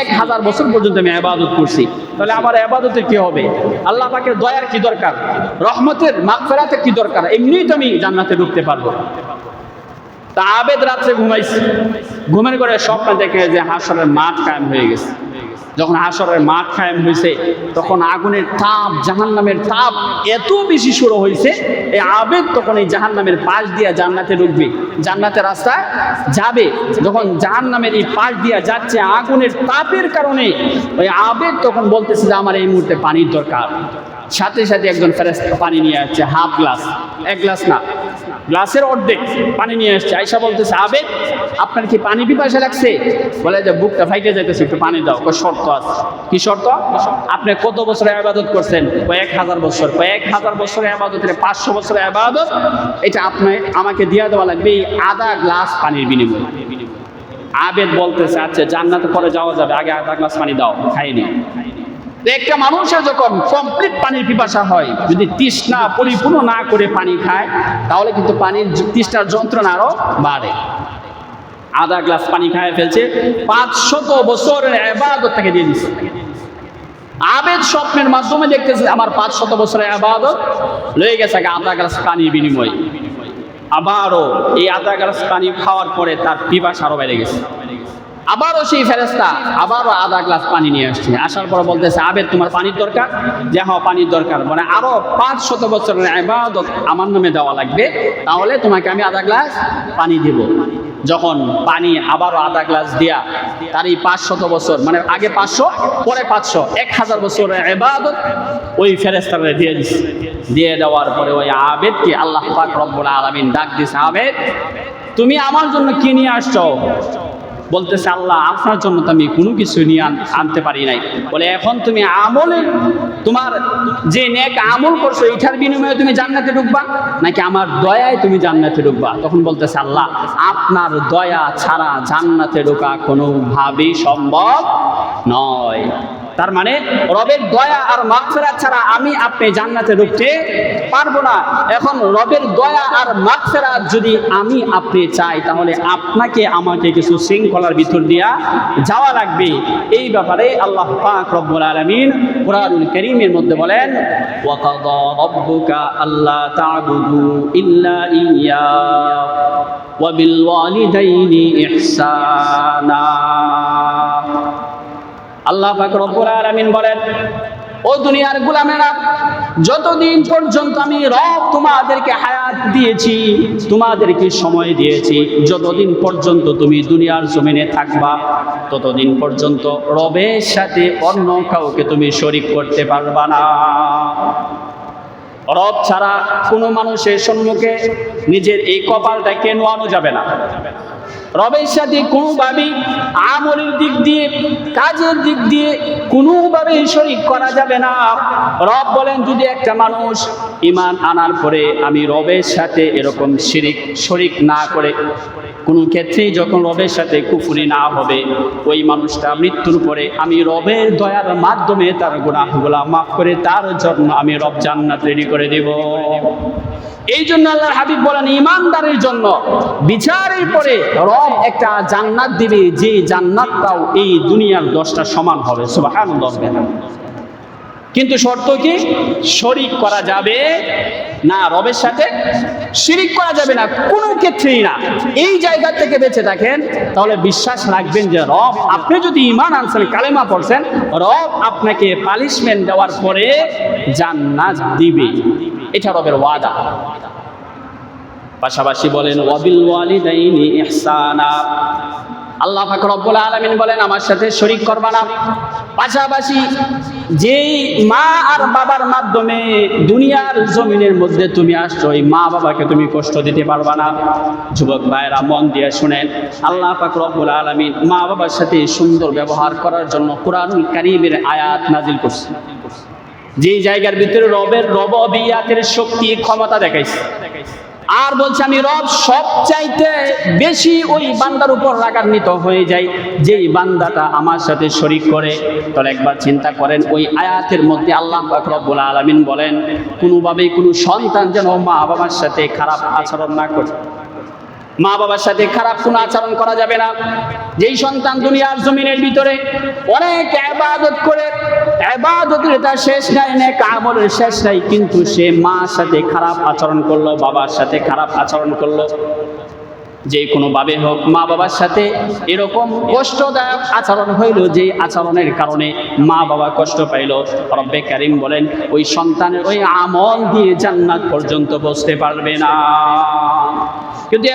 এক হাজার বছর পর্যন্ত আমি আবাদত করছি। তাহলে আমার আবাদতের কি হবে? আল্লাহ পাকের দয়ার কি দরকার? রহমতের মাগফেরাতের কি দরকার? এমনিই তো আমি জান্নাতে ঢুকতে পারব। তা আবেদ রাত্রে ঘুমাইছি। ঘুমের করে স্বপ্ন দেখে যে হাসরের মাঠ কায়েম হয়ে গেছে। যখন হাসরের মাঠ কায়েম হয়েছে তখন আগুনের তাপ, জাহান্নামের তাপ এত বেশি শুরু হয়েছে এই আবেগ তখন এই জাহান্নামের পাশ দিয়া জান্নাতে ঢুকবে। জান্নাতের রাস্তায় যাবে। যখন জাহান্নামের এই পাশ দিয়া যাচ্ছে, আগুনের তাপের কারণে ওই আবেগ তখন বলতেছে যে, আমার এই মুহূর্তে পানির দরকার। সাথে সাথে একজন ফেরেস্তা পানি নিয়ে আসছে, হাফ গ্লাস। এক গ্লাস না গ্লাসের অর্ধেক পানি নিয়ে আসছে। আয়সা বলতেছে আবেদ আপনার কি পানি পিপাসা লাগছে? বলে, যে, বুকটা ফাইটে যাইতেছে, একটু পানি দাও। কয়, শর্ত আছে। কি শর্ত? আপনি কত বছরে আবাদত করছেন? কয়েক হাজার বছর। কয়েক হাজার বছরের আবাদতের পাঁচশো বছরের আবাদত? এটা আপনি, আমাকে দিয়ে দেওয়া লাগবে এই আধা গ্লাস পানির বিনিময়ে। আবেদ বলতেছে আচ্ছা জান্নাতে পরে যাওয়া যাবে। আগে আধা গ্লাস পানি দাও খাইনি একটা মানুষের যখন কমপ্লিট পানির পিপাসা হয়, যদি তৃষ্ণা পরিপূর্ণ না করে পানি খায়, তাহলে কিন্তু পানির তৃষ্ণার যন্ত্রণা আরও বাড়ে। আধা গ্লাস পানি খায় ফেলছে, পাঁচশত বছরের আবাদত তাকে দিয়ে দিচ্ছে আবেদ স্বপ্নের মাধ্যমে দেখতেছে, আমার পাঁচ শত বছরের আবাদত লয়ে গেছে আধা গ্লাস পানির বিনিময়। আবারও এই আধা গ্লাস পানি খাওয়ার পরে তার পিপাসা আরও বেড়ে গেছে। আবারও সেই ফেরেস্তা আবারও আধা গ্লাস পানি নিয়ে আসছে। আসার পর বলতেছে, আবেদ, তোমার পানির দরকার? যে হ্যাঁ পানির দরকার। মানে আরও পাঁচ শত বছরের আবাদত আমার নামে দেওয়া লাগবে। তাহলে তোমাকে আমি আধা গ্লাস পানি দিব। যখন পানি আবারও আধা গ্লাস দিয়া তার এই পাঁচ শত বছর মানে আগে পাঁচশো, পরে পাঁচশো, এক হাজার বছরের এবাদত ওই ফেরেস্তারে দিয়ে দিচ্ছে দিয়ে দেওয়ার পরে ওই আবেদকে আল্লাহ পাক রব্বুল আলামিন ডাক দিছে, আবেদ, তুমি আমার জন্য কি নিয়ে আসছো? বলতেছে, আল্লাহ, আপনার জন্য তো আমি কোনো কিছু নিয়ে আনতে পারি নাই। বলে, এখন তুমি আমলে, তোমার যে নেক আমল করছ, এটার বিনিময়ে তুমি জান্নাতে ঢুকবা? নাকি আমার দয়ায় তুমি জান্নাতে ঢুকবা? তখন বলতেছে, আল্লাহ, আপনার দয়া ছাড়া জান্নাতে ঢোকা কোনোভাবেই সম্ভব নয়। তার মানে রবের দয়া আর মাগফিরাত ছাড়া আমি আপনি জান্নাতে ঢুকতে পারব না। এখন রবের দয়া আর মাগফিরাত যদি আমি আপনি চাই, তাহলে আপনাকে আমাকে কিছু শৃঙ্খলার ভিতর দিয়া যাওয়া লাগবে। এই ব্যাপারে আল্লাহ পাক রব্বুল আলামিন কুরআনুল কারীমের মধ্যে বলেন, ওয়া কাদা রাব্বুকা আল্লা তা'বুদু ইল্লা ইয়া, ওয়া বিল ওয়ালিদাইনি ইহসানা। আল্লাহ রব্বুল বলেন, ও দুনিয়ার গোলামেরা, যতদিন পর্যন্ত আমি রব তোমাদেরকে হায়াত দিয়েছি, তোমাদেরকে সময় দিয়েছি, যতদিন পর্যন্ত তুমি দুনিয়ার জমিনে থাকবা, ততদিন পর্যন্ত রবের সাথে অন্য কাউকে তুমি শরিক করতে পারবা না। রব ছাড়া কোনো মানুষের সম্মুখে নিজের এই কপালটাকে নোয়ানো যাবে না। রবের সাথে কোনোভাবেই আমলের দিক দিয়ে, কাজের দিক দিয়ে কোনোভাবে শরিক করা যাবে না। রব বলেন, যদি একটা মানুষ ইমান আনার পরে আমি রবের সাথে এরকম শিরিক, শরিক না করে কোনো ক্ষেত্রেই যখন রবের সাথে কুফুরি না হবে, ওই মানুষটা মৃত্যুর পরে আমি রবের দয়ার মাধ্যমে তার গুনাহগুলা মাফ করে তার জন্য আমি রব জান্নাত রেডি করে দেব। এই জন্য আল্লাহর হাবিব বলেন, ইমানদারের জন্য বিচারের পরে রব একটা জান্নাত দিবে, যে জান্নাতটাও এই দুনিয়ার দশটা সমান হবে। সুবহানাল্লাহ। কিন্তু শর্ত কি? শরিক করা যাবে না, রবের সাথে শিরিক করা যাবে না, কোনো ক্ষেত্রেই না। এই জায়গা থেকে বেঁচে থাকেন, তাহলে বিশ্বাস রাখবেন যে রব আপনি যদি ইমান আনছেন, কালেমা পড়ছেন, রব আপনাকে পালিশমেন্ট দেওয়ার পরে জান্নাত দিবে। এটা রবের ওয়াদা। পাশাপাশি বলেন, ওয়াবিল ওয়ালিদাইনি ইহসানা। আল্লাহ পাক রব্বুল আলামিন বলেন, আমার সাথে শরীক করবা না। পাশাপাশি যেই মা আর বাবার মাধ্যমে দুনিয়ার জমিনের মধ্যে তুমি আসছো ওই মা বাবাকে তুমি কষ্ট দিতে পারবা না। যুবক ভাইরা মন দিয়ে শুনেন। আল্লাহ পাক রব্বুল আলামিন মা বাবার সাথে সুন্দর ব্যবহার করার জন্য কোরআনুল কারীমের আয়াত নাজিল করছে। যেই জায়গার ভিতরে রবের রবিয়াতের শক্তি, ক্ষমতা দেখাইছে দেখাইছে। আর বলছে, আমি রব সব চাইতে বেশি ওই বান্দার উপর রাগান্বিত হয়ে যায় যেই বান্দাটা আমার সাথে শরিক করে। তাহলে একবার চিন্তা করেন, ওই আয়াতের মধ্যে আল্লাহ রব্বুল আলামিন বলেন, কোনোভাবেই কোনো সন্তান যেন মা বাবার সাথে খারাপ আচরণ না করে। মা বাবার সাথে খারাপ কোনো আচরণ করা যাবে না। যেই সন্তান দুনিয়ার জমিনের ভিতরে অনেক আবাদত করে আবাদতের তার শেষ নাই, নেক আমলের শেষ নাই, কিন্তু সে সাথে খারাপ আচরণ করল, বাবার সাথে খারাপ আচরণ করল। যে কোনো ভাবে হোক, মা বাবার সাথে এরকম কষ্টদায়ক আচরণ হইল, যে আচরণের কারণে মা বাবা কষ্ট পাইল। রব্বে কারিম বলেন, ওই সন্তানের ওই আমল দিয়ে জান্নাত পর্যন্ত বসতে পারবে না। কিন্তু